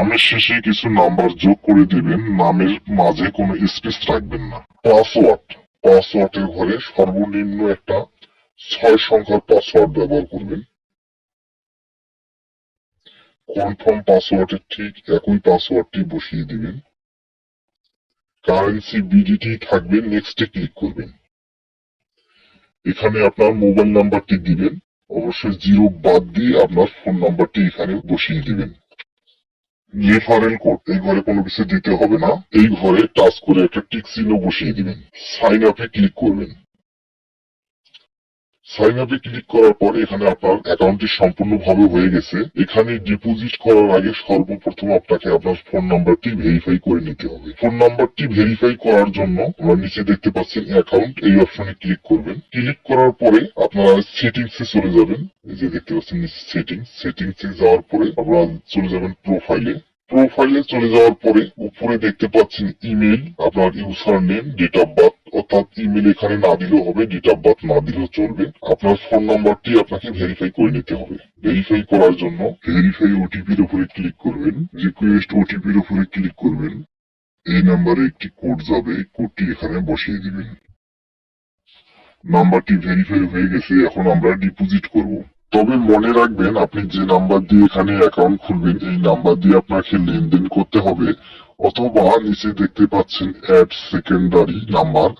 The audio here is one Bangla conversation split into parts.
নামের শেষে কিছু নাম্বার যোগ করে দিবেন, নামের মাঝে কোনো স্পেস রাখবেন না। পাসওয়ার্ড পাসওয়ার্ডের ঘরে সর্বনিম্ন একটা ছয় সংখ্যার পাসওয়ার্ড ব্যবহার করবেন। কনফার্ম পাসওয়ার্ডের ঠিক একই পাসওয়ার্ডটি বসিয়ে দিবেন। কারেন্সি বিডিটি থাকবে নেক্সটে ক্লিক করবেন। এখানে আপনার মোবাইল নাম্বারটি দিবেন। অবশ্যই জিরো বাদ দিয়ে আপনার ফোন নাম্বারটি এখানে বসিয়ে দিবেন। রেফারেল কোড এই ঘরে কোনো কিছু দিতে হবে না, এই ঘরে টাচ করে একটা টিক চিহ্ন বসিয়ে দিবেন। সাইন আপে ক্লিক করবেন। সাইন আপে ক্লিক করার পর এখানে আপনার অ্যাকাউন্টটি সম্পূর্ণভাবে হয়ে গেছে। এখানে ডিপোজিট করার আগে সর্বপ্রথম আপনাকে আপনার ফোন নাম্বারটি ভেরিফাই করে নিতে হবে। ফোন নাম্বারটি ভেরিফাই করার জন্য আমরা নিচে দেখতে পাচ্ছেন অ্যাকাউন্ট এই অপশনে ক্লিক করবেন। ক্লিক করার পরে আপনারা সেটিংস এ চলে যাবেন। এই যে দেখতে পাচ্ছেন সেটিংস সেটিংস এ যাওয়ার পরে আপনারা চলে যাবেন প্রোফাইলে প্রোফাইলে চলে যাওয়ার পরে উপরে দেখতে পাচ্ছেন ইমেল আপনার user name date of birth অর্থাৎ ইমেল এখানে না দিলেও হবে ডেট অফ না দিলেও চলবে। আপনার ফোন নাম্বারটি আপনাকে ভেরিফাই করে নিতে হবে। ভেরিফাই করার জন্য ভেরিফাই ওটিপির উপরে ক্লিক করবেন রিকোয়েস্ট ওটিপির উপরে ক্লিক করবেন। এই নাম্বারে একটি কোড যাবে কোডটি এখানে বসিয়ে দিবেন। নাম্বারটি ভেরিফাই হয়ে গেছে, এখন আমরা ডিপোজিট করব। তবে মনে রাখবেন, আপনি যে নাম্বার দিয়ে এখানে অ্যাকাউন্ট খুলবেন, এই নাম্বার দিয়ে আপনাকে লেনদেন করতে হবে। অথবা নিচে দেখতে পাচ্ছেন অ্যাড সেকেন্ডারি নাম্বার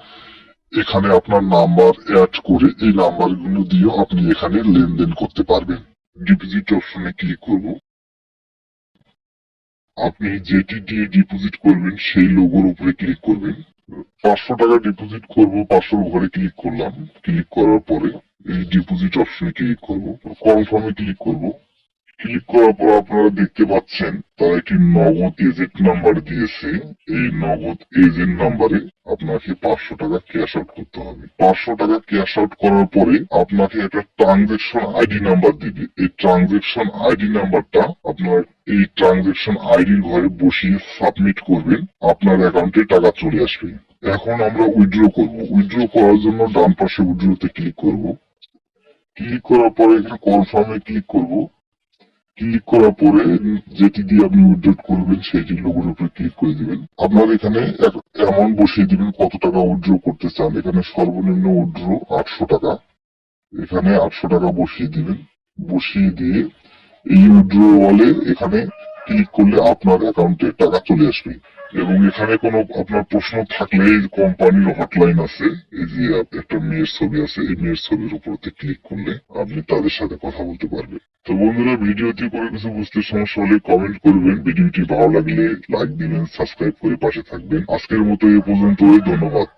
এখানে আপনার নাম্বার অ্যাড করে এই নাম্বারগুলো দিয়েও আপনি এখানে লেনদেন করতে পারবেন। ডিপোজিট অপশনে ক্লিক করব। আপনি যেটি দিয়ে ডিপোজিট করবেন, সেই লোগোর উপরে ক্লিক করবেন। পাঁচশো টাকা ডিপোজিট করব পাঁচশোর ঘরে ক্লিক করলাম। ক্লিক করার পরে এই ডিপোজিট অপশনে ক্লিক করব। কনফার্মে ক্লিক করব। পর আপনারা দেখতে পাচ্ছেন? তারা একটি নগদ এজেন্ট নাম্বার দিয়েছে। এই নগদ এজেন্ট নাম্বারে আপনাকে পাঁচশো টাকা ক্যাশ আউট করতে হবে। পাঁচশো টাকা ক্যাশ আউট করার পরে আপনাকে একটা ট্রানজেকশন আইডি নাম্বার দিবে। এই ট্রানজেকশন আইডি নাম্বারটা আপনার এই ট্রানজেকশন আইডির ঘরে বসিয়ে সাবমিট করবেন। আপনার অ্যাকাউন্টে টাকা চলে আসবে। এখন আমরা উইথড্র করব। উইথড্র করার জন্য ডান পাশে উইথড্রতে ক্লিক করব। ক্লিক করার পরে এখানে কনফার্মে ক্লিক করব। ক্লিক করার পরে যেটি দিয়ে আপনি উইথড্র করবেন সেটি লোগোর উপরে ক্লিক করে দিবেন। আপনার এখানে অ্যামাউন্ট বসিয়ে দিবেন কত টাকা উইথড্র করতে চান। এখানে সর্বনিম্ন উইথড্র আটশো টাকা। এখানে আটশো টাকা বসিয়ে দিবেন। বসিয়ে দিয়ে এই উইথড্রওয়ালে এখানে ক্লিক করলে আপনার অ্যাকাউন্টে টাকা চলে আসবে। এবং এখানে কোনো আপনার প্রশ্ন থাকলে কোম্পানির হটলাইন আছে। এই যে একটা মেয়ের ছবি আছে, এই মেয়ের ছবির উপরতে ক্লিক করলে আপনি তাদের সাথে কথা বলতে পারবেন। তো বন্ধুরা, ভিডিওটি করে কিছু বুঝতে সমস্যা হলে কমেন্ট করবেন। ভিডিওটি ভালো লাগলে লাইক দিবেন সাবস্ক্রাইব করে পাশে থাকবেন। আজকের মতো এই পর্যন্তই, ধন্যবাদ।